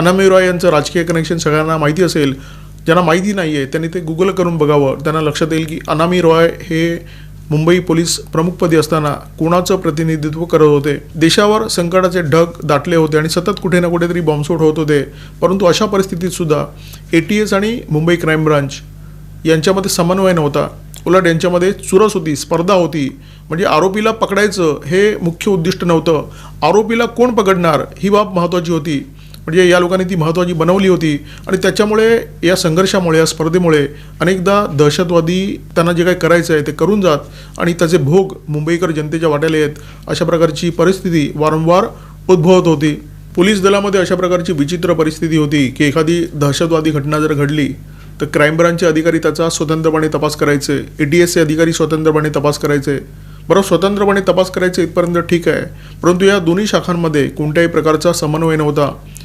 अनामी रॉय यांचं राजकीय कनेक्शन सगळ्यांना माहिती असेल. ज्यांना माहिती नाही आहे त्यांनी ते गुगल करून बघावं. त्यांना लक्षात येईल की अनामी रॉय हे मुंबई पोलीस प्रमुखपदी असताना कोणाचं प्रतिनिधित्व करत होते. देशावर संकटाचे ढग दाटले होते आणि सतत कुठे ना कुठेतरी बॉम्बस्फोट होत होते. परंतु अशा परिस्थितीत सुद्धा ए टी एस आणि मुंबई क्राईम ब्रांच यांच्यामध्ये समन्वय नव्हता. उलट यांच्यामध्ये चुरस होती स्पर्धा होती. म्हणजे आरोपीला पकडायचं हे मुख्य उद्दिष्ट नव्हतं. आरोपीला कोण पकडणार? ही बाब महत्त्वाची होती. म्हणजे या लोकांनी ती महत्त्वाची बनवली होती. आणि त्याच्यामुळे या संघर्षामुळे या स्पर्धेमुळे अनेकदा दहशतवादी त्यांना जे काही करायचं आहे ते करून जात आणि त्याचे भोग मुंबईकर जनतेच्या वाट्याला येत. अशा प्रकारची परिस्थिती वारंवार उद्भवत होती. पोलीस दलामध्ये अशा प्रकारची विचित्र परिस्थिती होती की एखादी दहशतवादी घटना जर घडली तर क्राईम ब्रांचचे अधिकारी त्याचा स्वतंत्रपणे तपास करायचे ए टी एसचे अधिकारी स्वतंत्रपणे तपास करायचे. बरं स्वतंत्रपणे तपास करायचे इथपर्यंत ठीक आहे. परंतु या दोन्ही शाखांमध्ये कोणत्याही प्रकारचा समन्वय नव्हता.